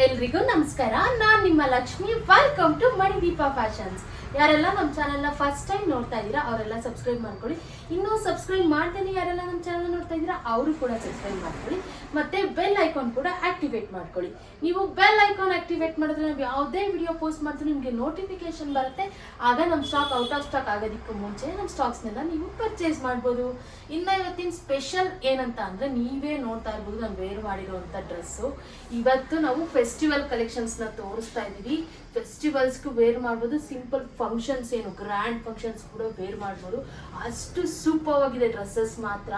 ಎಲ್ರಿಗೂ ನಮಸ್ಕಾರ. ನಾನು ನಿಮ್ಮ Lakshmi. Welcome to Manideepa fashions ಯಾರೆಲ್ಲ ನಮ್ಮ ಚಾನೆಲ್ನ ಫಸ್ಟ್ ಟೈಮ್ ನೋಡ್ತಾ ಇದ್ದೀರಾ, ಅವರೆಲ್ಲ ಸಬ್ಸ್ಕ್ರೈಬ್ ಮಾಡ್ಕೊಳ್ಳಿ. ಇನ್ನೂ ಸಬ್ಸ್ಕ್ರೈಬ್ ಮಾಡ್ತೇನೆ ಯಾರೆಲ್ಲ ನಮ್ಮ ಚಾನಲ್ ನೋಡ್ತಾ ಇದ್ದೀರಾ, ಅವರು ಕೂಡ ಸಬ್ಸ್ಕ್ರೈಬ್ ಮಾಡ್ಕೊಳ್ಳಿ. ಮತ್ತೆ ಬೆಲ್ ಐಕಾನ್ ಕೂಡ ಆಕ್ಟಿವೇಟ್ ಮಾಡ್ಕೊಳ್ಳಿ. ನೀವು ಬೆಲ್ ಐಕಾನ್ ಆಕ್ಟಿವೇಟ್ ಮಾಡಿದ್ರೆ ನಾವು ಯಾವುದೇ ವಿಡಿಯೋ ಪೋಸ್ಟ್ ಮಾಡಿದ್ರೆ ನಿಮಗೆ ನೋಟಿಫಿಕೇಶನ್ ಬರುತ್ತೆ. ಆಗ ನಮ್ಮ ಸ್ಟಾಕ್ ಔಟ್ ಆಫ್ ಸ್ಟಾಕ್ ಆಗೋದಕ್ಕೂ ಮುಂಚೆ ನಮ್ಮ ಸ್ಟಾಕ್ಸ್ನೆಲ್ಲ ನೀವು ಪರ್ಚೇಸ್ ಮಾಡ್ಬೋದು. ಇನ್ನು ಇವತ್ತಿನ ಸ್ಪೆಷಲ್ ಏನಂತ ಅಂದರೆ ನೀವೇ ನೋಡ್ತಾ ಇರ್ಬೋದು, ನಾನು ವೇರ್ ಮಾಡಿರೋವಂಥ ಡ್ರೆಸ್ಸು ಇವತ್ತು ನಾವು ಫೆಸ್ಟಿವಲ್ ಕಲೆಕ್ಷನ್ಸ್ನ ತೋರಿಸ್ತಾ ಇದ್ದೀವಿ. ಫೆಸ್ಟಿವಲ್ಸ್ಗೂ ವೇರ್ ಮಾಡ್ಬೋದು ಸಿಂಪಲ್ ಫಂಕ್ಷನ್ಸ್ ಏನು ಗ್ರ್ಯಾಂಡ್ ಫಂಕ್ಷನ್ಸ್ ಕೂಡ ವೇರ್ ಮಾಡ್ಬೋದು. ಅಷ್ಟು ಸೂಪರ್ ಆಗಿದೆ ಡ್ರೆಸ್ಸಸ್ ಮಾತ್ರ.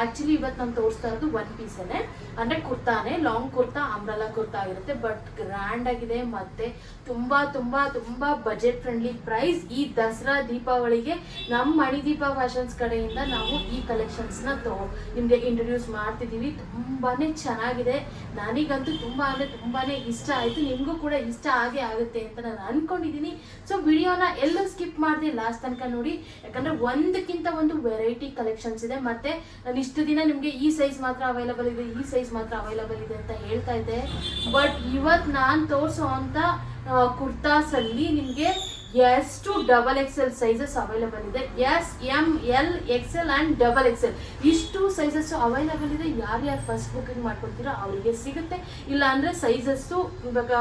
ಆ್ಯಕ್ಚುಲಿ ಇವತ್ತು ನಾನು ತೋರಿಸ್ತಾ ಇರೋದು ಒನ್ ಪೀಸನ್ನೇ ಅಂದರೆ ಕುರ್ತಾನೆ ಲಾಂಗ್ ಕುರ್ತಾ ಅಂಬ್ರಲಾ ಕುರ್ತಾ ಆಗಿರುತ್ತೆ. ಬಟ್ ಗ್ರ್ಯಾಂಡ್ ಆಗಿದೆ ಮತ್ತೆ ತುಂಬ ತುಂಬ ತುಂಬ ಬಜೆಟ್ ಫ್ರೆಂಡ್ಲಿ ಪ್ರೈಸ್ ಈ ದಸರಾ ದೀಪಾವಳಿಗೆ ನಮ್ಮ ಮಣಿದೀಪ ಫ್ಯಾಷನ್ಸ್ ಕಡೆಯಿಂದ ನಾವು ಈ ಕಲೆಕ್ಷನ್ಸ್ನ ತೋ, ನಿಮಗೆ ಇಂಟ್ರೊಡ್ಯೂಸ್ ಮಾಡ್ತಿದ್ದೀವಿ ತುಂಬಾ ಚೆನ್ನಾಗಿದೆ. ನನಗಂತೂ ತುಂಬ ಅಂದರೆ ತುಂಬಾ ಇಷ್ಟ ಆಯಿತು. ನಿಮಗೂ ಕೂಡ ಇಷ್ಟ ಆಗೇ ಆಗುತ್ತೆ. ಅಂತ ನಾನು ಅನ್ಕೊಂಡಿದ್ದೀನಿ ಸೊ ವಿಡಿಯೋನ ಎಲ್ಲೂ ಸ್ಕಿಪ್ ಮಾಡಿದೆ ಲಾಸ್ಟ್ ತನಕ ನೋಡಿ. ಯಾಕಂದ್ರೆ ಒಂದಕ್ಕಿಂತ ಒಂದು ವೆರೈಟಿ ಕಲೆಕ್ಷನ್ಸ್ ಇದೆ. ಮತ್ತೆ ನಾನು ಇಷ್ಟು ದಿನ ನಿಮಗೆ ಈ ಸೈಜ್ ಮಾತ್ರ ಅವೈಲಬಲ್ ಇದೆ, ಈ ಸೈಜ್ ಮಾತ್ರ ಅವೈಲಬಲ್ ಇದೆ ಅಂತ ಹೇಳ್ತಾ ಇದ್ದೆ. ಬಟ್ ಇವತ್ತು ನಾನು ತೋರಿಸೋ ಅಂತ ಕುರ್ತಾಸಲ್ಲಿ ನಿಮಗೆ ಎಷ್ಟು ಡಬಲ್ ಎಕ್ಸೆಲ್ ಸೈಜಸ್ ಅವೈಲಬಲ್ ಇದೆ. S M L XL and double XL ಇಷ್ಟು ಸೈಜಸ್ ಅವೈಲಬಲ್ ಇದೆ. ಯಾರ್ಯಾರು ಫಸ್ಟ್ ಬುಕ್ಕಿಂಗ್ ಮಾಡ್ಕೊಳ್ತೀರೋ ಅವರಿಗೆ ಸಿಗುತ್ತೆ. ಇಲ್ಲ ಅಂದರೆ ಸೈಜಸ್ಸು ಇವಾಗ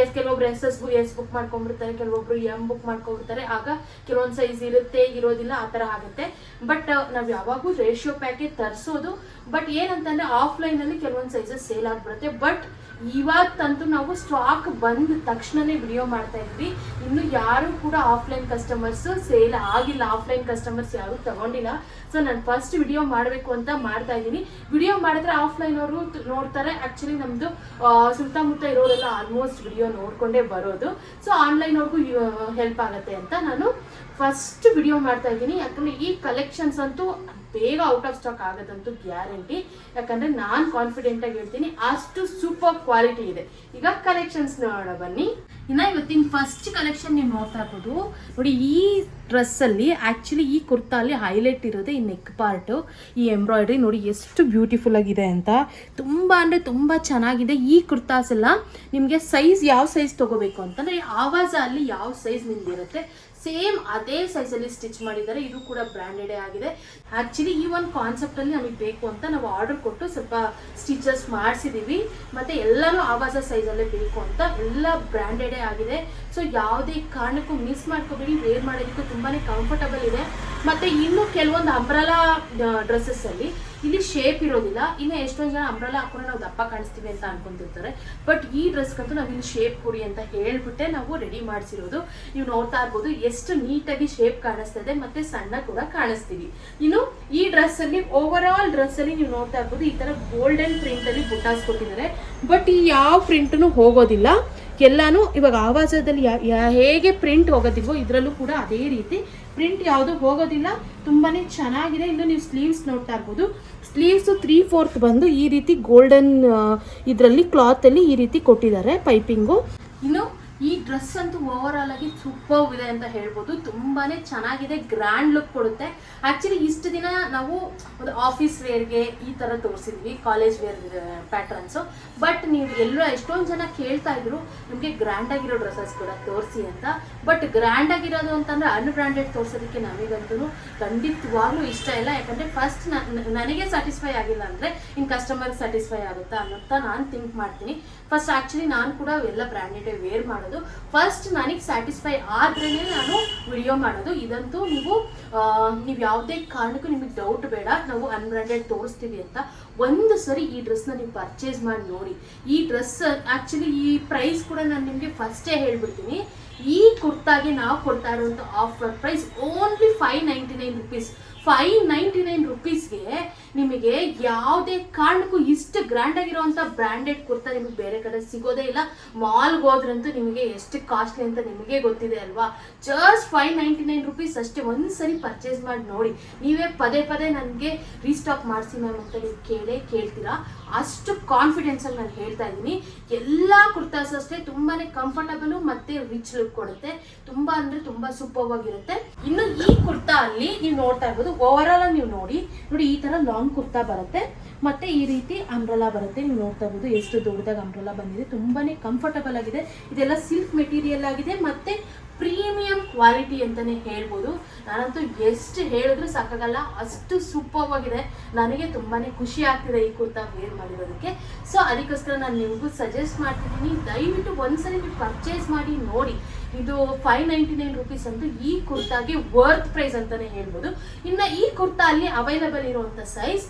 ಎಸ್ ಕೆಲವೊಬ್ರು ಎಸ್ ಎಸ್ ಎಸ್ ಬುಕ್ ಮಾಡ್ಕೊಂಡ್ಬಿಡ್ತಾರೆ, ಕೆಲವೊಬ್ರು ಎಂ ಬುಕ್ ಮಾಡ್ಕೊಂಡ್ಬಿಡ್ತಾರೆ. ಆಗ ಕೆಲವೊಂದು ಸೈಜ್ ಇರುತ್ತೆ, ಇರೋದಿಲ್ಲ, ಆ ಥರ ಆಗುತ್ತೆ. ಬಟ್ ನಾವು ಯಾವಾಗೂ ರೇಷಿಯೋ ಪ್ಯಾಕೇಜ್ ತರಿಸೋದು. ಬಟ್ ಏನಂತಂದರೆ ಆಫ್ಲೈನಲ್ಲಿ ಕೆಲವೊಂದು ಸೈಜಸ್ ಸೇಲ್ ಆಗಿಬಿಡುತ್ತೆ. ಬಟ್ ಇವತ್ತಂತೂ ನಾವು ಸ್ಟಾಕ್ ಬಂದ ತಕ್ಷಣನೇ ವಿಡಿಯೋ ಮಾಡ್ತಾ ಇದ್ವಿ. ಇನ್ನು ಯಾರು ಕೂಡ ಆಫ್ಲೈನ್ ಕಸ್ಟಮರ್ಸ್ ಸೇಲ್ ಆಗಿಲ್ಲ ಆಫ್ಲೈನ್ ಕಸ್ಟಮರ್ಸ್ ಯಾರು ತಗೊಂಡಿಲ್ಲ. ಸೊ ನಾನು ಫಸ್ಟ್ ವಿಡಿಯೋ ಮಾಡಬೇಕು ಅಂತ ಮಾಡ್ತಾ ಇದ್ದೀನಿ. ವಿಡಿಯೋ ಮಾಡಿದ್ರೆ ಆಫ್ಲೈನ್ ಅವರು ನೋಡ್ತಾರೆ. ಆ್ಯಕ್ಚುಲಿ ನಮ್ಮದು ಸುತ್ತಮುತ್ತ ಇರೋರೆಲ್ಲ ಆಲ್ಮೋಸ್ಟ್ ವಿಡಿಯೋ ನೋಡ್ಕೊಂಡೇ ಬರೋದು. ಸೊ ಆನ್ಲೈನ್ ಅವ್ರಿಗೂ ಹೆಲ್ಪ್ ಆಗುತ್ತೆ ಅಂತ ನಾನು ಫಸ್ಟ್ ವಿಡಿಯೋ ಮಾಡ್ತಾ ಇದ್ದೀನಿ. ಯಾಕಂದರೆ ಈ ಕಲೆಕ್ಷನ್ಸ್ ಅಂತೂ ಬೇಗ ಔಟ್ ಆಫ್ ಸ್ಟಾಕ್ ಆಗೋದಂತೂ ಗ್ಯಾರಂಟಿ ಯಾಕಂದರೆ ನಾನು ಕಾನ್ಫಿಡೆಂಟಾಗಿ ಹೇಳ್ತೀನಿ, ಅಷ್ಟು ಸೂಪರ್ ಕ್ವಾಲಿಟಿ ಇದೆ. ಈಗ ಕಲೆಕ್ಷನ್ಸ್ ನೋಡೋಣ, ಬನ್ನಿ. ಇನ್ನು ಇವತ್ತಿನ ಫಸ್ಟ್ ಕಲೆಕ್ಷನ್ ನೀವು ನೋಡ್ತಾ ಇರ್ಬೋದು. ನೋಡಿ, ಈ ಡ್ರೆಸ್ಸಲ್ಲಿ ಆ್ಯಕ್ಚುಲಿ ಈ ಕುರ್ತಾ ಅಲ್ಲಿ ಹೈಲೈಟ್ ಇರೋದೇ ಈ ನೆಕ್ ಪಾರ್ಟು ಈ ಎಂಬ್ರಾಯ್ಡ್ರಿ ನೋಡಿ, ಎಷ್ಟು ಬ್ಯೂಟಿಫುಲ್ ಆಗಿದೆ ಅಂತ. ತುಂಬ ಅಂದರೆ ತುಂಬ ಚೆನ್ನಾಗಿದೆ. ಈ ಕುರ್ತಾಸ್ ಎಲ್ಲ ನಿಮಗೆ ಸೈಜ್ ಯಾವ ಸೈಜ್ ತಗೋಬೇಕು ಅಂತಂದರೆ ಆವಾಜ ಅಲ್ಲಿ ಯಾವ ಸೈಜ್ ನಿಮ್ದಿರುತ್ತೆ? ಸೇಮ್ ಅದೇ ಸೈಜಲ್ಲಿ ಸ್ಟಿಚ್ ಮಾಡಿದ್ದಾರೆ. ಇದು ಕೂಡ ಬ್ರಾಂಡೆಡ್ ಆಗಿದೆ. ಆ್ಯಕ್ಚುಲಿ ಈ ಒಂದು ಕಾನ್ಸೆಪ್ಟಲ್ಲಿ ನಮಗೆ ಬೇಕು ಅಂತ ನಾವು ಆರ್ಡರ್ ಕೊಟ್ಟು ಸ್ವಲ್ಪ ಸ್ಟಿಚಸ್ ಮಾಡಿಸಿದ್ದೀವಿ ಮತ್ತು ಎಲ್ಲನೂ ಆವಾಜ ಸೈಜಲ್ಲೇ ಬೇಕು ಅಂತ ಎಲ್ಲ ಬ್ರಾಂಡೆಡ್ ಆಗಿದೆ. ಸೊ ಯಾವುದೇ ಕಾರಣಕ್ಕೂ ಮಿಸ್ ಮಾಡ್ಕೋಬೇಡಿ. ವೇರ್ ಮಾಡೋದಕ್ಕೂ ತುಂಬಾ ಕಂಫರ್ಟಬಲ್ ಇದೆ. ಮತ್ತು ಇನ್ನು ಕೆಲವೊಂದು ಅಂಬ್ರಲಾ ಡ್ರೆಸ್ಸಸ್ಸಲ್ಲಿ ಇಲ್ಲಿ ಶೇಪ್ ಇರೋದಿಲ್ಲ. ಇನ್ನು ಎಷ್ಟೊಂದು ಜನ ಅಂಬ್ರೆಲ್ಲ ಹಾಕೊಂಡ್ರೆ ನಾವು ದಪ್ಪ ಕಾಣಿಸ್ತೀವಿ ಅಂತ ಅನ್ಕೊಂತಿರ್ತಾರೆ. ಬಟ್ ಈ ಡ್ರೆಸ್ಗಂತೂ ನಾವು ಇಲ್ಲಿ ಶೇಪ್ ಕೊಡಿ ಅಂತ ಹೇಳ್ಬಿಟ್ಟೆ ನಾವು ರೆಡಿ ಮಾಡಿಸಿರೋದು. ನೀವು ನೋಡ್ತಾ ಇರ್ಬೋದು ಎಷ್ಟು ನೀಟಾಗಿ ಶೇಪ್ ಕಾಣಿಸ್ತಾ ಇದೆ ಮತ್ತೆ ಸಣ್ಣ ಕೂಡ ಕಾಣಿಸ್ತೀವಿ. ಇನ್ನು ಈ ಡ್ರೆಸ್ ಅಲ್ಲಿ ಓವರ್ ಡ್ರೆಸ್ ಅಲ್ಲಿ ನೀವು ನೋಡ್ತಾ ಇರ್ಬೋದು ಈ ತರ ಗೋಲ್ಡನ್ ಪ್ರಿಂಟ್ ಅಲ್ಲಿ ಕೊಟ್ಟಿದ್ದಾರೆ. ಬಟ್ ಈ ಯಾವ ಪ್ರಿಂಟ್ನು ಹೋಗೋದಿಲ್ಲ. ಎಲ್ಲಾನು ಇವಾಗ ಆವಾಜದಲ್ಲಿ ಹೇಗೆ ಪ್ರಿಂಟ್ ಹೋಗೋದಿಲ್ವೋ ಇದರಲ್ಲೂ ಕೂಡ ಅದೇ ರೀತಿ ಪ್ರಿಂಟ್ ಯಾವುದು ಹೋಗೋದಿಲ್ಲ, ತುಂಬಾನೇ ಚೆನ್ನಾಗಿದೆ. ಇನ್ನು ನೀವು ಸ್ಲೀವ್ಸ್ ನೋಡ್ತಾ ಇರ್ಬೋದು. ಸ್ಲೀವ್ಸು ತ್ರೀ ಫೋರ್ತ್ ಬಂದು ಈ ರೀತಿ ಗೋಲ್ಡನ್ ಇದರಲ್ಲಿ ಕ್ಲಾತಲ್ಲಿ ಈ ರೀತಿ ಕೊಟ್ಟಿದ್ದಾರೆ ಪೈಪಿಂಗು ಇನ್ನು ಈ ಡ್ರೆಸ್ ಅಂತೂ ಓವರ್ ಆಲ್ ಆಗಿ ಸೂಪರ್ ಇದೆ ಅಂತ ಹೇಳ್ಬೋದು. ತುಂಬಾನೇ ಚೆನ್ನಾಗಿದೆ ಗ್ರ್ಯಾಂಡ್ ಲುಕ್ ಕೊಡುತ್ತೆ. ಆಕ್ಚುಲಿ ಇಷ್ಟು ದಿನ ನಾವು ಒಂದು ಆಫೀಸ್ ವೇರ್ಗೆ ಈ ಥರ ತೋರಿಸಿದ್ವಿ ಕಾಲೇಜ್ ವೇರ್ ಪ್ಯಾಟ್ರನ್ಸು ಬಟ್ ನೀವು ಎಲ್ಲರೂ ಎಷ್ಟೊಂದು ಜನ ಕೇಳ್ತಾ ಇದ್ರು, ನಿಮಗೆ ಗ್ರ್ಯಾಂಡ್ ಆಗಿರೋ ಡ್ರೆಸ್ಸಸ್ ಕೂಡ ತೋರಿಸಿ ಅಂತ. ಬಟ್ ಗ್ರ್ಯಾಂಡ್ ಆಗಿರೋದು ಅಂತಂದ್ರೆ ಅನ್ಬ್ರ್ಯಾಂಡೆಡ್ ತೋರಿಸೋದಕ್ಕೆ ನಮಗಂತೂ ಖಂಡಿತವಾಗ್ಲೂ ಇಷ್ಟ ಇಲ್ಲ. ಯಾಕಂದ್ರೆ ಫಸ್ಟ್ ನನಗೆ ಸ್ಯಾಟಿಸ್ಫೈ ಆಗಿಲ್ಲ ಅಂದ್ರೆ ಇನ್ ಕಸ್ಟಮರ್ ಸ್ಯಾಟಿಸ್ಫೈ ಆಗುತ್ತಾ ಅನ್ನೋಂತ ನಾನು ಥಿಂಕ್ ಮಾಡ್ತೀನಿ. ಫಸ್ಟ್ ಆ್ಯಕ್ಚುಲಿ ನಾನು ಕೂಡ ಎಲ್ಲ ಬ್ರ್ಯಾಂಡೆಡ್ ವೇರ್ ಮಾಡೋದು ಫಸ್ಟ್ ನನಗೆ ಸ್ಯಾಟಿಸ್ಫೈ ಆದ್ರೇ ನಾನು ವಿಡಿಯೋ ಮಾಡೋದು. ಇದಂತೂ ನೀವು ನೀವು ಯಾವುದೇ ಕಾರಣಕ್ಕೂ ನಿಮಗೆ ಡೌಟ್ ಬೇಡ. ನಾವು ಅನ್ಬ್ರ್ಯಾಂಡೆಡ್ ತೋರಿಸ್ತೀವಿ ಅಂತ. ಒಂದು ಸರಿ ಈ ಡ್ರೆಸ್ನ ನೀವು ಪರ್ಚೇಸ್ ಮಾಡಿ ನೋಡಿ. ಈ ಡ್ರೆಸ್ ಆ್ಯಕ್ಚುಲಿ ಈ ಪ್ರೈಸ್ ಕೂಡ ನಾನು ನಿಮಗೆ ಫಸ್ಟೇ ಹೇಳ್ಬಿಡ್ತೀನಿ. ಈ ಕುರ್ತಾಗೆ ನಾವು ಕೊಡ್ತಾ ಇರುವಂಥ offer price only five ninety nine rupees five ninety nine ರುಪೀಸ್ಗೆ ನಿಮಗೆ ಯಾವುದೇ ಕಾರಣಕ್ಕೂ ಇಷ್ಟು ಗ್ರ್ಯಾಂಡ್ ಆಗಿರುವಂಥ ಬ್ರ್ಯಾಂಡೆಡ್ ಕುರ್ತಾ ನಿಮಗೆ ಬೇರೆ ಕಡೆ ಸಿಗೋದೇ ಇಲ್ಲ. ಮಾಲ್ಗೆ ಹೋದ್ರಂತೂ ನಿಮಗೆ ಎಷ್ಟು ಕಾಸ್ಟ್ಲಿ ಅಂತ ನಿಮಗೆ ಗೊತ್ತಿದೆ ಅಲ್ವಾ? Just five ninety nine rupees ಅಷ್ಟೇ ಒಂದು ಸರಿ ಪರ್ಚೇಸ್ ಮಾಡಿ ನೋಡಿ. ನೀವೇ ಪದೇ ಪದೇ ನನಗೆ ರೀಸ್ಟಾಕ್ ಮಾಡಿಸಿ ಮ್ಯಾಮ್ ಅಂತ ನೀವು ಕೇಳೇ ಕೇಳ್ತೀರಾ? ಅಷ್ಟು ಕಾನ್ಫಿಡೆನ್ಸಲ್ಲಿ ನಾನು ಹೇಳ್ತಾ ಇದ್ದೀನಿ. ಎಲ್ಲ ಕುರ್ತಾಸ್ ಅಷ್ಟೇ ತುಂಬಾನೇ ಕಂಫರ್ಟಬಲ್ ಮತ್ತೆ ರಿಚ್ ಲುಕ್ ಕೊಡುತ್ತೆ. ತುಂಬಾ ಅಂದ್ರೆ ತುಂಬಾ ಸೂಪರ್ ಆಗಿರುತ್ತೆ. ಇನ್ನು ಈ ಕುರ್ತಾ ಅಲ್ಲಿ ನೀವು ನೋಡ್ತಾ ಇರ್ಬೋದು ಓವರ್ ಆಲ್ ನೀವು ನೋಡಿ ನೋಡಿ ಈ ತರ ಲಾಂಗ್ ಕುರ್ತಾ ಬರುತ್ತೆ. ಮತ್ತೆ ಈ ರೀತಿ ಅಂಬ್ರಲಾ ಬರುತ್ತೆ. ನೀವು ನೋಡ್ತಾ ಇರ್ಬೋದು ಎಷ್ಟು ದೊಡ್ಡದಾಗಿ ಅಂಬ್ರಲಾ ಬಂದಿದೆ. ತುಂಬಾನೇ ಕಂಫರ್ಟಬಲ್ ಆಗಿದೆ. ಇದೆಲ್ಲ ಸಿಲ್ಕ್ ಮೆಟೀರಿಯಲ್ ಆಗಿದೆ. ಮತ್ತೆ ಪ್ರೀಮಿಯಂ ಕ್ವಾಲಿಟಿ ಅಂತಾನೆ ಹೇಳ್ಬೋದು. ನಾನಂತೂ ಎಷ್ಟು ಹೇಳಿದ್ರು ಸಾಕಾಗಲ್ಲ, ಅಷ್ಟು ಸೂಪರ್ ಆಗಿದೆ. ನನಗೆ ತುಂಬಾನೇ ಖುಷಿ ಆಗ್ತಿದೆ ಈ ಕುರ್ತಾ ವೇರ್ ಮಾಡಿರೋದಕ್ಕೆ. ಸೊ ಅದಕ್ಕೋಸ್ಕರ ನಾನು ನಿಮಗೂ ಸಜೆಸ್ಟ್ ಮಾಡ್ತಿದ್ದೀನಿ, ದಯವಿಟ್ಟು ಒಂದ್ಸರಿ ನೀವು ಪರ್ಚೇಸ್ ಮಾಡಿ ನೋಡಿ. ಇದು ಫೈವ್ ನೈಂಟಿ ನೈನ್ ರುಪೀಸ್ ಅಂತ ಈ ಕುರ್ತಾಗೆ ವರ್ತ್ ಪ್ರೈಸ್ ಅಂತಾನೆ ಹೇಳ್ಬೋದು. ಇನ್ನು ಈ ಕುರ್ತಾ ಅಲ್ಲಿ ಅವೈಲಬಲ್ ಇರುವಂತ size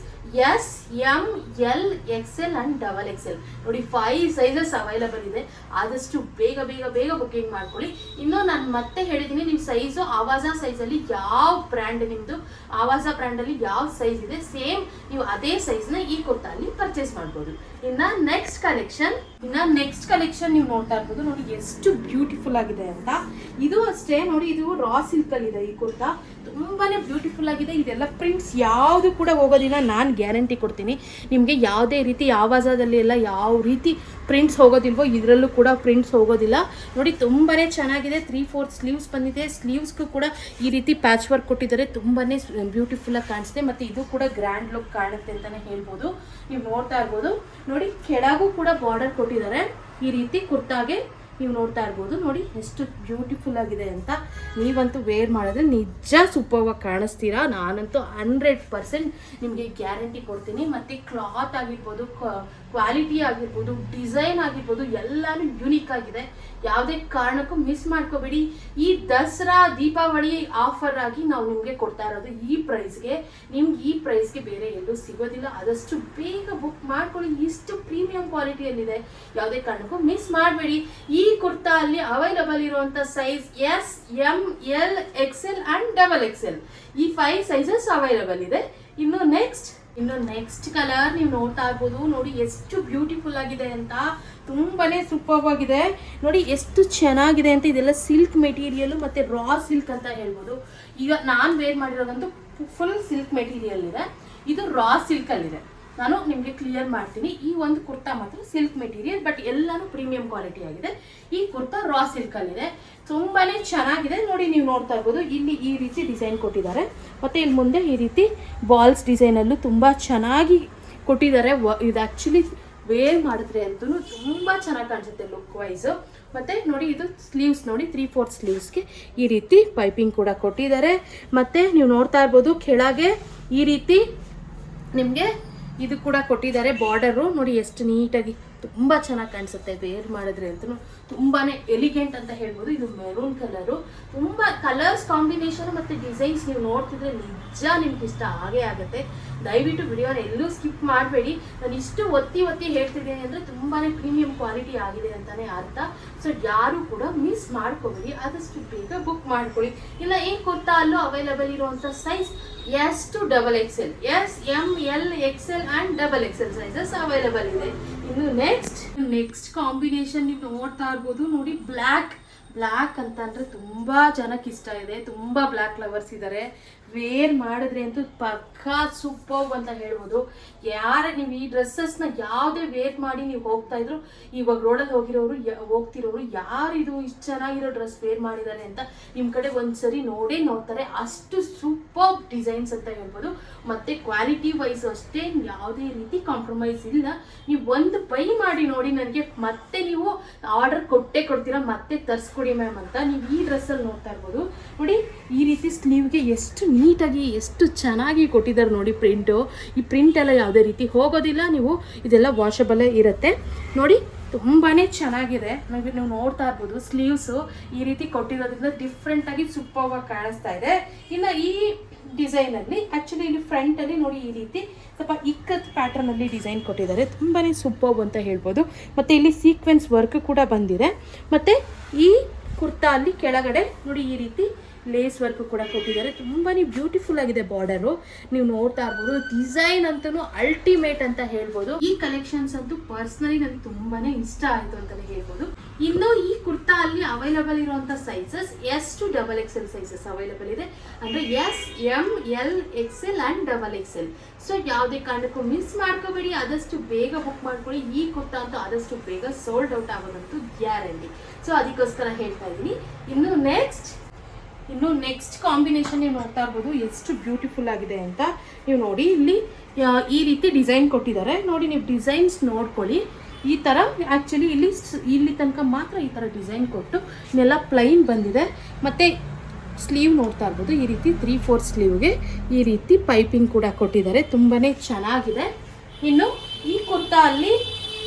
S M L X L and double X L ನೋಡಿ ಫೈವ್ ಸೈಜಸ್ ಅವೈಲಬಲ್ ಇದೆ. ಆದಷ್ಟು ಬೇಗ ಬೇಗ ಬೇಗ ಬುಕಿಂಗ್ ಮಾಡ್ಕೊಳ್ಳಿ. ಇನ್ನು ನಾನು ಮತ್ತೆ ಹೇಳಿದ್ದೀನಿ ನಿಮ್ಮ ಸೈಜು ಆವಾಜ ಸೈಜಲ್ಲಿ ಯಾವ ಬ್ರ್ಯಾಂಡ್ ನಿಮ್ಮದು ಆವಾಜ ಬ್ರ್ಯಾಂಡಲ್ಲಿ ಯಾವ ಸೈಜ್ ಇದೆ ಸೇಮ್ ನೀವು ಅದೇ ಸೈಜ್ನ ಈ ಕುರ್ತಾ ಅಲ್ಲಿ ಪರ್ಚೇಸ್ ಮಾಡ್ಬೋದು. ಇನ್ನ ನೆಕ್ಸ್ಟ್ ಕಲೆಕ್ಷನ್ ಇನ್ನ ನೆಕ್ಸ್ಟ್ ಕಲೆಕ್ಷನ್ ನೀವು ನೋಡ್ತಾ ಇರ್ಬೋದು. ನೋಡಿ, ಎಷ್ಟು ಬ್ಯೂಟಿಫುಲ್ ಆಗಿದೆ ಅಂತ. ಇದು ಅಷ್ಟೇ, ನೋಡಿ, ಇದು ರಾ ಸಿಲ್ಕ್ ಅಲ್ಲಿ ಇದೆ ಈ ಕುರ್ತಾ. ತುಂಬಾನೇ ಬ್ಯೂಟಿಫುಲ್ ಆಗಿದೆ. ಇದೆಲ್ಲ ಪ್ರಿಂಟ್ಸ್ ಯಾವುದು ಕೂಡ ಹೋಗೋದಿಲ್ಲ. ನಾನು ಗ್ಯಾರಂಟಿ ಕೊಡ್ತೀನಿ. ನಿಮಗೆ ಯಾವುದೇ ರೀತಿ ಆವಾಜದಲ್ಲಿ ಎಲ್ಲ ಯಾವ ರೀತಿ ಪ್ರಿಂಟ್ಸ್ ಹೋಗೋದಿಲ್ವೋ, ಇದರಲ್ಲೂ ಕೂಡ ಪ್ರಿಂಟ್ಸ್ ಹೋಗೋದಿಲ್ಲ. ನೋಡಿ, ತುಂಬಾನೇ ಚೆನ್ನಾಗಿದೆ. ತ್ರೀ ಫೋರ್ತ್ ಸ್ಲೀವ್ಸ್ ಬಂದಿದೆ. ಸ್ಲೀವ್ಸ್ಗೂ ಕೂಡ ಈ ರೀತಿ ಪ್ಯಾಚ್ ವರ್ಕ್ ಕೊಟ್ಟಿದ್ದಾರೆ. ತುಂಬಾ ಬ್ಯೂಟಿಫುಲ್ ಆಗಿ ಕಾಣಿಸುತ್ತೆ ಮತ್ತು ಇದು ಕೂಡ ಗ್ರ್ಯಾಂಡ್ ಲುಕ್ ಕಾಣುತ್ತೆ ಅಂತಲೇ ಹೇಳ್ಬೋದು. ನೀವು ನೋಡ್ತಾ ಇರ್ಬೋದು. ನೋಡಿ, ಕೆಳಗೂ ಕೂಡ ಬಾರ್ಡರ್ ಕೊಟ್ಟಿದ್ದಾರೆ. ಈ ರೀತಿ ಕುರ್ತಾಗೆ ನೀವು ನೋಡ್ತಾ ಇರ್ಬೋದು. ನೋಡಿ, ಎಷ್ಟು ಬ್ಯೂಟಿಫುಲ್ ಆಗಿದೆ ಅಂತ. ನೀವಂತೂ ವೇರ್ ಮಾಡಿದ್ರೆ ನಿಜ ಸೂಪರ್ವಾಗಿ ಕಾಣಿಸ್ತೀರಾ? ನಾನಂತೂ ಹಂಡ್ರೆಡ್ ಪರ್ಸೆಂಟ್ ನಿಮಗೆ ಗ್ಯಾರಂಟಿ ಕೊಡ್ತೀನಿ. ಮತ್ತು ಕ್ಲಾತ್ ಆಗಿರ್ಬೋದು ಕ್ವಾಲಿಟಿ ಆಗಿರ್ಬೋದು, ಡಿಸೈನ್ ಆಗಿರ್ಬೋದು, ಎಲ್ಲಾನು ಯುನೀಕ್ ಆಗಿದೆ. ಯಾವುದೇ ಕಾರಣಕ್ಕೂ ಮಿಸ್ ಮಾಡ್ಕೋಬೇಡಿ. ಈ ದಸರಾ, ದೀಪಾವಳಿ ಆಫರ್ ಆಗಿ ನಾವು ನಿಮಗೆ ಕೊಡ್ತಾ ಇರೋದು ಈ ಪ್ರೈಸ್ಗೆ ನಿಮ್ಗೆ ಈ ಪ್ರೈಸ್ಗೆ ಬೇರೆ ಎಲ್ಲೂ ಸಿಗೋದಿಲ್ಲ. ಆದಷ್ಟು ಬೇಗ ಬುಕ್ ಮಾಡ್ಕೊಳ್ಳಿ. ಇಷ್ಟು ಪ್ರೀಮಿಯಂ ಕ್ವಾಲಿಟಿಯಲ್ಲಿದೆ ಯಾವುದೇ ಕಾರಣಕ್ಕೂ ಮಿಸ್ ಮಾಡಬೇಡಿ. ಈ ಕುರ್ತಾ ಅಲ್ಲಿ ಅವೈಲಬಲ್ ಇರುವಂಥ size S M L XL and double X L ಈ ಫೈವ್ ಸೈಜಸ್ ಅವೈಲಬಲ್ ಇದೆ. ಇನ್ನು ನೆಕ್ಸ್ಟ್ ಇನ್ನು ನೆಕ್ಸ್ಟ್ ಕಲರ್ ನೀವು ನೋಡ್ತಾ ಇರ್ಬೋದು. ನೋಡಿ ಎಷ್ಟು ಬ್ಯೂಟಿಫುಲ್ ಆಗಿದೆ ಅಂತ. ತುಂಬಾನೇ ಸೂಪರ್ ಆಗಿದೆ. ನೋಡಿ ಎಷ್ಟು ಚೆನ್ನಾಗಿದೆ ಅಂತ ಇದೆಲ್ಲ ಸಿಲ್ಕ್ ಮೆಟೀರಿಯಲ್ ಮತ್ತೆ ರಾ ಸಿಲ್ಕ್ ಅಂತ ಹೇಳ್ಬೋದು. ಈಗ ನಾನು ವೇರ್ ಮಾಡಿರೋದಂತೂ ಫುಲ್ ಸಿಲ್ಕ್ ಮೆಟೀರಿಯಲ್ ಇದೆ. ಇದು ರಾ ಸಿಲ್ಕ್ ಅಲ್ಲಿದೆ. ನಾನು ನಿಮಗೆ ಕ್ಲಿಯರ್ ಮಾಡ್ತೀನಿ. ಈ ಒಂದು ಕುರ್ತಾ ಮಾತ್ರ ಸಿಲ್ಕ್ ಮೆಟೀರಿಯಲ್ ಬಟ್ ಎಲ್ಲಾನು ಪ್ರೀಮಿಯಂ ಕ್ವಾಲಿಟಿ ಆಗಿದೆ. ಈ ಕುರ್ತಾ ರಾ ಸಿಲ್ಕಲ್ಲಿದೆ ತುಂಬಾ ತುಂಬಾನೇ ಚೆನ್ನಾಗಿದೆ. ನೋಡಿ ನೀವು ನೋಡ್ತಾ ಇರ್ಬೋದು, ಇಲ್ಲಿ ಈ ರೀತಿ ಡಿಸೈನ್ ಕೊಟ್ಟಿದ್ದಾರೆ. ಮತ್ತೆ ಇಲ್ಲಿ ಮುಂದೆ ಈ ರೀತಿ ಬಾಲ್ಸ್ ಡಿಸೈನಲ್ಲೂ ತುಂಬ ಚೆನ್ನಾಗಿ ಕೊಟ್ಟಿದ್ದಾರೆ. ಇದು ಆ್ಯಕ್ಚುಲಿ ವೇರ್ ಮಾಡಿದ್ರೆ ಅಂತೂ ತುಂಬ ಚೆನ್ನಾಗಿ ಕಾಣಿಸುತ್ತೆ ಲುಕ್ ವೈಸು ಮತ್ತು ನೋಡಿ, ಇದು ಸ್ಲೀವ್ಸ್ ನೋಡಿ ತ್ರೀ ಫೋರ್ತ್ ಸ್ಲೀವ್ಸ್ಗೆ ಈ ರೀತಿ ಪೈಪಿಂಗ್ ಕೂಡ ಕೊಟ್ಟಿದ್ದಾರೆ. ಮತ್ತು ನೀವು ನೋಡ್ತಾ ಇರ್ಬೋದು, ಕೆಳಗೆ ಈ ರೀತಿ ನಿಮಗೆ ಇದು ಕೂಡ ಕೊಟ್ಟಿದ್ದಾರೆ. ಬಾರ್ಡರು ನೋಡಿ ಎಷ್ಟು ನೀಟಾಗಿ ತುಂಬ ಚೆನ್ನಾಗಿ ಕಾಣಿಸುತ್ತೆ. ವೇರ್ ಮಾಡಿದ್ರೆ ಅಂತೂ ತುಂಬಾ ಎಲಿಗೆಂಟ್ ಅಂತ ಹೇಳ್ಬೋದು. ಇದು ಮೆರೂನ್ ಕಲರು ತುಂಬ ಕಲರ್ಸ್ ಕಾಂಬಿನೇಷನ್ ಮತ್ತು ಡಿಸೈನ್ಸ್ ನೀವು ನೋಡ್ತಿದ್ರೆ ನಿಜ ನಿಮ್ಗೆ ಇಷ್ಟ ಆಗೇ ಆಗುತ್ತೆ. ದಯವಿಟ್ಟು ವಿಡಿಯೋನ ಎಲ್ಲೂ ಸ್ಕಿಪ್ ಮಾಡಬೇಡಿ. ನಾನು ಇಷ್ಟು ಒತ್ತಿ ಒತ್ತಿ ಹೇಳ್ತಿದ್ದೀನಿ ಅಂದರೆ ತುಂಬಾ ಪ್ರೀಮಿಯಂ ಕ್ವಾಲಿಟಿ ಆಗಿದೆ ಅಂತಲೇ ಅರ್ಥ. ಸೊ ಯಾರು ಕೂಡ ಮಿಸ್ ಮಾಡ್ಕೋಬೇಡಿ. ಆದಷ್ಟು ಬೇಗ ಬುಕ್ ಮಾಡ್ಕೊಳ್ಳಿ. ಇಲ್ಲ, ಏನು ಕುರ್ತಾ ಅಲ್ಲೂ ಅವೈಲಬಲ್ ಇರುವಂಥ size S to double XL S M L XL and double XL sizes available ಇದೆ. ಇನ್ನು ನೆಕ್ಸ್ಟ್ ನೆಕ್ಸ್ಟ್ ಕಾಂಬಿನೇಷನ್ ನೀವು ನೋಡ್ತಾ ಇರ್ಬೋದು. ನೋಡಿ ಬ್ಲ್ಯಾಕ್ ಬ್ಲ್ಯಾಕ್ ಅಂತ ತುಂಬ ಜನಕ್ಕೆ ಇಷ್ಟ ಇದೆ. ತುಂಬಾ ಬ್ಲ್ಯಾಕ್ ಲವರ್ಸ್ ಇದ್ದಾರೆ ವೇರ್ ಮಾಡಿದ್ರೆ ಅಂತೂ ಪಕ್ಕಾ ಸೂಪರ್ ಅಂತ ಹೇಳ್ಬೋದು. ಯಾರ ನೀವು ಈ ಡ್ರೆಸ್ಸಸ್ನ ಯಾವುದೇ ವೇರ್ ಮಾಡಿ ನೀವು ಹೋಗ್ತಾ ಇದ್ರು, ಇವಾಗ ರೋಡಲ್ಲಿ ಹೋಗಿರೋರು ಹೋಗ್ತಿರೋರು ಯಾರು ಇದು ಇಷ್ಟು ಚೆನ್ನಾಗಿರೋ ಡ್ರೆಸ್ ವೇರ್ ಮಾಡಿದ್ದಾರೆ ಅಂತ ನಿಮ್ಮ ಕಡೆ ಒಂದ್ಸರಿ ನೋಡೇ ನೋಡ್ತಾರೆ. ಅಷ್ಟು ಸೂಪರ್ ಡಿಸೈನ್ಸ್ ಅಂತ ಹೇಳ್ಬೋದು. ಮತ್ತೆ ಕ್ವಾಲಿಟಿ ವೈಸ್ ಅಷ್ಟೇ ಯಾವುದೇ ರೀತಿ ಕಾಂಪ್ರಮೈಸ್ ಇಲ್ಲ. ನೀವು ಒಂದು ಬೈ ಮಾಡಿ ನೋಡಿ ನನಗೆ ಮತ್ತೆ ನೀವು ಆರ್ಡರ್ ಕೊಟ್ಟೆ ಕೊಡ್ತೀರಾ, ಮತ್ತೆ ತರಿಸ್ಕೊಡಿ ಮ್ಯಾಮ್ ಅಂತ ನೀವು ಈ ಡ್ರೆಸ್ಸಲ್ಲಿ ನೋಡ್ತಾ ಇರ್ಬೋದು. ನೋಡಿ, ಈ ರೀತಿ ಸ್ಲೀವ್ಗೆ ಎಷ್ಟು ನೀಟಾಗಿ ಎಷ್ಟು ಚೆನ್ನಾಗಿ ಕೊಟ್ಟಿದ್ದಾರೆ ನೋಡಿ ಪ್ರಿಂಟು. ಈ ಪ್ರಿಂಟ್ ಎಲ್ಲ ಯಾವುದೇ ರೀತಿ ಹೋಗೋದಿಲ್ಲ, ನೀವು ಇದೆಲ್ಲ ವಾಷಬಲ್ಲೇ ಇರುತ್ತೆ. ನೋಡಿ ತುಂಬಾ ಚೆನ್ನಾಗಿದೆ. ನಮಗೆ ನೀವು ನೋಡ್ತಾ ಇರ್ಬೋದು ಸ್ಲೀವ್ಸು ಈ ರೀತಿ ಕೊಟ್ಟಿರೋದ್ರಿಂದ ಡಿಫ್ರೆಂಟಾಗಿ ಸೂಪರ್ವಾಗಿ ಕಾಣಿಸ್ತಾ ಇದೆ. ಇನ್ನು ಈ ಡಿಸೈನಲ್ಲಿ ಆ್ಯಕ್ಚುಲಿ ಇಲ್ಲಿ ಫ್ರಂಟಲ್ಲಿ ನೋಡಿ ಈ ರೀತಿ ಸ್ವಲ್ಪ ಇಕ್ಕತ್ ಪ್ಯಾಟರ್ನಲ್ಲಿ ಡಿಸೈನ್ ಕೊಟ್ಟಿದ್ದಾರೆ. ತುಂಬಾ ಸೂಪರ್ ಅಂತ ಹೇಳ್ಬೋದು. ಮತ್ತು ಇಲ್ಲಿ ಸೀಕ್ವೆನ್ಸ್ ವರ್ಕ್ ಕೂಡ ಬಂದಿದೆ. ಮತ್ತು ಈ ಕುರ್ತಾ ಅಲ್ಲಿ ಕೆಳಗಡೆ ನೋಡಿ ಈ ರೀತಿ ಲೇಸ್ ವರ್ಕ್ ಕೂಡ ಕೊಟ್ಟಿದ್ದಾರೆ ತುಂಬಾ ಬ್ಯೂಟಿಫುಲ್ ಆಗಿದೆ ಬಾರ್ಡರು ನೀವು ನೋಡ್ತಾ ಇರ್ಬೋದು ಡಿಸೈನ್ ಅಂತೂ ಅಲ್ಟಿಮೇಟ್ ಅಂತ ಹೇಳ್ಬೋದು. ಈ ಕಲೆಕ್ಷನ್ಸ್ ಅಂತೂ ಪರ್ಸ್ನಲಿ ನನಗೆ ತುಂಬಾನೇ ಇಷ್ಟ ಆಯಿತು ಅಂತಲೇ ಹೇಳ್ಬೋದು. ಇನ್ನು ಈ ಕುರ್ತಾ ಅಲ್ಲಿ ಅವೈಲಬಲ್ ಇರುವಂತ sizes S to double X L sizes available ಇದೆ. ಅಂದ್ರೆ S M L X L and double X L so ಯಾವುದೇ ಕಾರಣಕ್ಕೂ ಮಿಸ್ ಮಾಡ್ಕೋಬೇಡಿ. ಆದಷ್ಟು ಬೇಗ ಬುಕ್ ಮಾಡ್ಕೊಳ್ಳಿ. ಈ ಕುರ್ತಾ ಅಂತೂ ಆದಷ್ಟು ಬೇಗ ಸೋಲ್ಡ್ ಔಟ್ ಆಗೋದಂತೂ ಗ್ಯಾರಂಟಿ ಸೊ ಅದಕ್ಕೋಸ್ಕರ ಹೇಳ್ತಾ ಇದ್ದೀನಿ. ಇನ್ನು ನೆಕ್ಸ್ಟ್ ಇನ್ನು ನೆಕ್ಸ್ಟ್ ಕಾಂಬಿನೇಷನ್ ನೀವು ನೋಡ್ತಾ ಇರ್ಬೋದು, ಎಷ್ಟು ಬ್ಯೂಟಿಫುಲ್ ಆಗಿದೆ ಅಂತ ನೀವು ನೋಡಿ. ಇಲ್ಲಿ ಈ ರೀತಿ ಡಿಸೈನ್ ಕೊಟ್ಟಿದ್ದಾರೆ. ನೋಡಿ, ನೀವು ಡಿಸೈನ್ಸ್ ನೋಡ್ಕೊಳ್ಳಿ. ಈ ಥರ ಆ್ಯಕ್ಚುಲಿ ಇಲ್ಲಿ ಇಲ್ಲಿ ತನಕ ಮಾತ್ರ ಈ ಥರ ಡಿಸೈನ್ ಕೊಟ್ಟು ಇನ್ನೆಲ್ಲ ಪ್ಲೈನ್ ಬಂದಿದೆ. ಮತ್ತು ಸ್ಲೀವ್ ನೋಡ್ತಾ ಇರ್ಬೋದು. ಈ ರೀತಿ ತ್ರೀ ಫೋರ್ ಸ್ಲೀವ್ಗೆ ಈ ರೀತಿ ಪೈಪಿಂಗ್ ಕೂಡ ಕೊಟ್ಟಿದ್ದಾರೆ. ತುಂಬಾ ಚೆನ್ನಾಗಿದೆ. ಇನ್ನು ಈ ಕುರ್ತಾ ಅಲ್ಲಿ,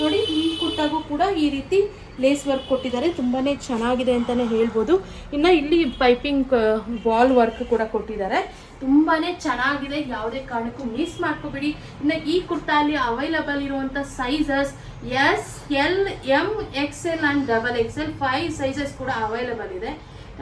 ನೋಡಿ, ಈ ಕುರ್ತಾಗೂ ಕೂಡ ಈ ರೀತಿ ಲೇಸ್ ವರ್ಕ್ ಕೊಟ್ಟಿದ್ದಾರೆ ತುಂಬಾ ಚೆನ್ನಾಗಿದೆ ಅಂತಲೇ ಹೇಳ್ಬೋದು. ಇನ್ನು ಇಲ್ಲಿ ಪೈಪಿಂಗ್ ವಾಲ್ ವರ್ಕ್ ಕೂಡ ಕೊಟ್ಟಿದ್ದಾರೆ. ತುಂಬಾ ಚೆನ್ನಾಗಿದೆ, ಯಾವುದೇ ಕಾರಣಕ್ಕೂ ಮಿಸ್ ಮಾಡ್ಕೋಬೇಡಿ. ಇನ್ನು ಈ ಕುರ್ತಾ ಅಲ್ಲಿ ಅವೈಲಬಲ್ ಇರುವಂಥ sizes S L M X L and double X L five sizes ಕೂಡ ಅವೈಲಬಲ್ ಇದೆ.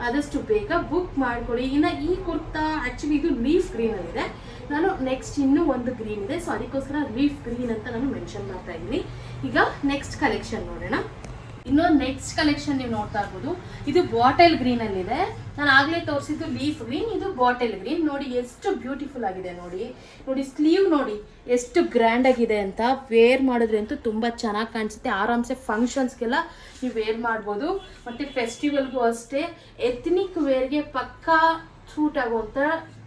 ಆದಷ್ಟು ಬೇಗ ಬುಕ್ ಮಾಡ್ಕೊಳ್ಳಿ ಇನ್ನು ಈ ಕುರ್ತಾ ಆ್ಯಕ್ಚುಲಿ ಇದು ಲೀಫ್ ಗ್ರೀನಲ್ಲಿದೆ ನಾನು ನೆಕ್ಸ್ಟ್ ಇನ್ನೂ ಒಂದು ಗ್ರೀನ್ ಇದೆ. ಸೊ ಅದಕ್ಕೋಸ್ಕರ ಲೀಫ್ ಗ್ರೀನ್ ಅಂತ ನಾನು ಮೆನ್ಷನ್ ಮಾಡ್ತಾ ಇದ್ದೀನಿ. ಈಗ ನೆಕ್ಸ್ಟ್ ಕಲೆಕ್ಷನ್ ನೋಡೋಣ. ಇನ್ನೊಂದು ನೆಕ್ಸ್ಟ್ ಕಲೆಕ್ಷನ್ ನೀವು ನೋಡ್ತಾ ಇರ್ಬೋದು. ಇದು ಬಾಟಲ್ ಗ್ರೀನ್ ಅಲ್ಲಿ ಇದೆ ನಾನು ಆಗ್ಲೇ ತೋರಿಸಿದ್ದು ಲೀಫ್ ಗ್ರೀನ್ ಇದು ಬಾಟಲ್ ಗ್ರೀನ್ ನೋಡಿ ಎಷ್ಟು ಬ್ಯೂಟಿಫುಲ್ ಆಗಿದೆ ನೋಡಿ. ನೋಡಿ ಸ್ಲೀವ್ ನೋಡಿ, ಎಷ್ಟು ಗ್ರ್ಯಾಂಡ್ ಆಗಿದೆ ಅಂತ ವೇರ್ ಮಾಡಿದ್ರೆ ಅಂತೂ ತುಂಬ ಚೆನ್ನಾಗಿ ಕಾಣಿಸುತ್ತೆ. ಆರಾಮ್ಸೆ ಫಂಕ್ಷನ್ಸ್ಗೆಲ್ಲ ನೀವು ವೇರ್ ಮಾಡ್ಬೋದು. ಮತ್ತು ಫೆಸ್ಟಿವಲ್ಗೂ ಅಷ್ಟೇ ಎಥ್ನಿಕ್ ವೇರ್ಗೆ ಪಕ್ಕಾ ಸೂಟ್ ಆಗುವಂಥ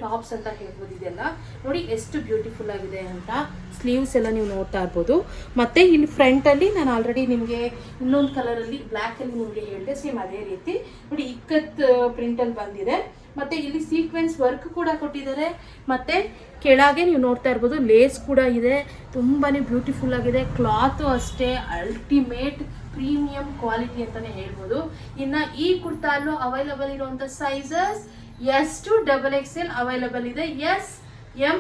ಟಾಪ್ಸ್ ಅಂತ ಹೇಳ್ಬೋದು ಇದೆಲ್ಲ. ನೋಡಿ ಎಷ್ಟು ಬ್ಯೂಟಿಫುಲ್ ಆಗಿದೆ ಅಂತ ಸ್ಲೀವ್ಸ್ ಎಲ್ಲ ನೀವು ನೋಡ್ತಾ ಇರ್ಬೋದು. ಮತ್ತು ಇಲ್ಲಿ ಫ್ರಂಟಲ್ಲಿ ನಾನು ಆಲ್ರೆಡಿ ನಿಮಗೆ ಇನ್ನೊಂದು ಕಲರಲ್ಲಿ ಬ್ಲ್ಯಾಕಲ್ಲಿ ನಿಮಗೆ ಹೇಳಿದೆ ಸೇಮ್ ಅದೇ ರೀತಿ. ನೋಡಿ ಇಕ್ಕತ್ ಪ್ರಿಂಟಲ್ಲಿ ಬಂದಿದೆ. ಮತ್ತು ಇಲ್ಲಿ ಸೀಕ್ವೆನ್ಸ್ ವರ್ಕ್ ಕೂಡ ಕೊಟ್ಟಿದ್ದಾರೆ. ಮತ್ತು ಕೆಳಗೆ ನೀವು ನೋಡ್ತಾ ಇರ್ಬೋದು ಲೇಸ್ ಕೂಡ ಇದೆ. ತುಂಬಾ ಬ್ಯೂಟಿಫುಲ್ ಆಗಿದೆ. ಕ್ಲಾತು ಅಷ್ಟೇ ಅಲ್ಟಿಮೇಟ್ ಪ್ರೀಮಿಯಂ ಕ್ವಾಲಿಟಿ ಅಂತಲೇ ಹೇಳ್ಬೋದು. ಇನ್ನು ಈ ಕುರ್ತಾಲ್ಲೂ ಅವೈಲಬಲ್ ಇರುವಂಥ sizes S to double X L available ಇದೆ. S M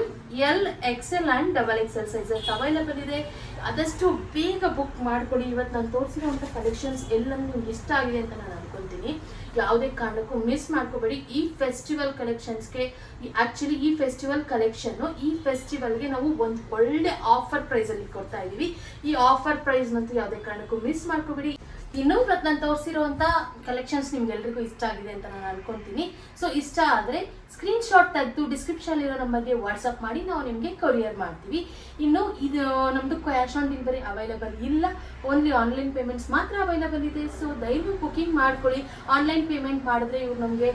L X L and double X L sizes available ಇದೆ. ಆದಷ್ಟು ಬೇಗ ಬುಕ್ ಮಾಡಿಕೊಡಿ. ಇವತ್ತು ನಾನು ತೋರಿಸಿರುವಂಥ ಕಲೆಕ್ಷನ್ಸ್ ಎಲ್ಲ ನಿಮ್ಗೆ ಇಷ್ಟ ಆಗಿದೆ ಅಂತ ನಾನು ಅನ್ಕೊತೀನಿ. ಯಾವುದೇ ಕಾರಣಕ್ಕೂ ಮಿಸ್ ಮಾಡ್ಕೋಬೇಡಿ. ಈ ಫೆಸ್ಟಿವಲ್ ಕಲೆಕ್ಷನ್ಸ್ಗೆ ಆ್ಯಕ್ಚುಲಿ ಈ ಫೆಸ್ಟಿವಲ್ ಕಲೆಕ್ಷನ್ನು ಈ ಫೆಸ್ಟಿವಲ್ಗೆ ನಾವು ಒಂದು ಒಳ್ಳೆ ಆಫರ್ ಪ್ರೈಸಲ್ಲಿ ಕೊಡ್ತಾ ಇದ್ದೀವಿ ಈ ಆಫರ್ ಪ್ರೈಸ್ನಂತೂ ಯಾವುದೇ ಕಾರಣಕ್ಕೂ ಮಿಸ್ ಮಾಡ್ಕೋಬೇಡಿ. ಇನ್ನೂ ನಾನು ತೋರಿಸಿರುವಂಥ ಕಲೆಕ್ಷನ್ಸ್ ನಿಮ್ಗೆಲ್ರಿಗೂ ಇಷ್ಟ ಆಗಿದೆ ಅಂತ ನಾನು ಅನ್ಕೊಂತೀನಿ. ಸೊ ಇಷ್ಟ ಆದರೆ ಸ್ಕ್ರೀನ್ ಶಾಟ್ ತೆಗೆದು ಡಿಸ್ಕ್ರಿಪ್ಷನ್ ಇರೋ ನಂಬರ್ಗೆ ವಾಟ್ಸಪ್ ಮಾಡಿ ನಾವು ನಿಮಗೆ ಕೊರಿಯರ್ ಮಾಡ್ತೀವಿ. ಇನ್ನು ಇದು ನಮ್ಮದು ಕ್ಯಾಶ್ ಆನ್ ಡೆಲಿವರಿ ಅವೈಲಬಲ್ ಇಲ್ಲ. ಓನ್ಲಿ ಆನ್ಲೈನ್ ಪೇಮೆಂಟ್ಸ್ ಮಾತ್ರ ಅವೈಲಬಲ್ ಇದೆ. ಸೊ ದಯವಿಟ್ಟು ಬುಕಿಂಗ್ ಮಾಡ್ಕೊಳ್ಳಿ. ಆನ್ಲೈನ್ ಪೇಮೆಂಟ್ ಮಾಡಿದ್ರೆ ಇವ್ರು ನಮಗೆ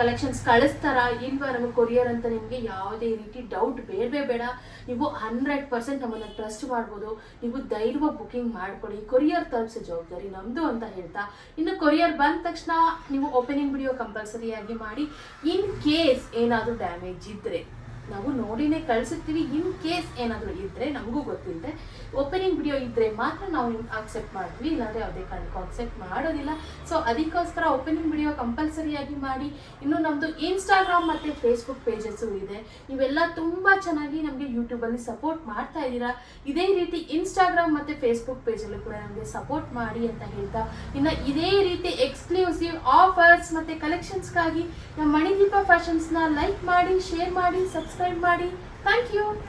ಕಲೆಕ್ಷನ್ಸ್ ಕಳಿಸ್ತಾರಾ? ಇಲ್ವಾ ನಮಗೆ ಕೊರಿಯರ್ ಅಂತ ನಿಮಗೆ ಯಾವುದೇ ರೀತಿ ಡೌಟ್ ಬೇಡವೇ ಬೇಡ. ನೀವು ಹಂಡ್ರೆಡ್ ಪರ್ಸೆಂಟ್ ನಮ್ಮನ್ನು ಟ್ರಸ್ಟ್ ಮಾಡ್ಬೋದು. ನೀವು ಧೈರ್ಯ ಬುಕಿಂಗ್ ಮಾಡ್ಕೊಳ್ಳಿ. ಕೊರಿಯರ್ ತಲುಪಿಸೋ ಜವಾಬ್ದಾರಿ ನಮ್ಮದು ಅಂತ ಹೇಳ್ತಾ. ಇನ್ನು ಕೊರಿಯರ್ ಬಂದ ತಕ್ಷಣ ನೀವು ಓಪನಿಂಗ್ ವಿಡಿಯೋ ಕಂಪಲ್ಸರಿಯಾಗಿ ಮಾಡಿ. ಇನ್ ಕೇಸ್ ಏನಾದರೂ ಡ್ಯಾಮೇಜ್ ಇದ್ದರೆ ನಾವು ನೋಡಿನೇ ಕಳಿಸುತ್ತೀವಿ ಇನ್ ಕೇಸ್ ಏನಾದರೂ ಇದ್ದರೆ ನಮಗೂ ಗೊತ್ತಿಲ್ಲದೆ ಓಪನಿಂಗ್ ವಿಡಿಯೋ ಇದ್ದರೆ ಮಾತ್ರ ನಾವು ನಿಮ್ಗೆ ಅಕ್ಸೆಪ್ಟ್ ಮಾಡ್ತೀವಿ, ಇಲ್ಲಾಂದರೆ ಯಾವುದೇ ಕಾರಣಕ್ಕೂ ಆಕ್ಸೆಪ್ಟ್ ಮಾಡೋದಿಲ್ಲ. ಸೊ ಅದಕ್ಕೋಸ್ಕರ ಓಪನಿಂಗ್ ವಿಡಿಯೋ ಕಂಪಲ್ಸರಿಯಾಗಿ ಮಾಡಿ. ಇನ್ನು ನಮ್ಮದು ಇನ್ಸ್ಟಾಗ್ರಾಮ್ ಮತ್ತು ಫೇಸ್ಬುಕ್ ಪೇಜಸ್ಸು ಇದೆ. ನೀವೆಲ್ಲ ತುಂಬ ಚೆನ್ನಾಗಿ ನಮಗೆ ಯೂಟ್ಯೂಬಲ್ಲಿ ಸಪೋರ್ಟ್ ಮಾಡ್ತಾ ಇದ್ದೀರಾ. ಇದೇ ರೀತಿ ಇನ್ಸ್ಟಾಗ್ರಾಮ್ ಮತ್ತು ಫೇಸ್ಬುಕ್ ಪೇಜಲ್ಲೂ ಕೂಡ ನಮಗೆ ಸಪೋರ್ಟ್ ಮಾಡಿ ಅಂತ ಹೇಳ್ತಾ, ಇನ್ನು ಇದೇ ರೀತಿ ಎಕ್ಸ್ಕ್ಲೂಸಿವ್ ಆಫರ್ಸ್ ಮತ್ತು ಕಲೆಕ್ಷನ್ಸ್ಗಾಗಿ ನಮ್ಮ ಮಣಿದೀಪ ಫ್ಯಾಷನ್ಸ್ನ ಲೈಕ್ ಮಾಡಿ ಶೇರ್ ಮಾಡಿ ಸಬ್ಸ್ಕ್ರೈಬ್ buddy. Thank you.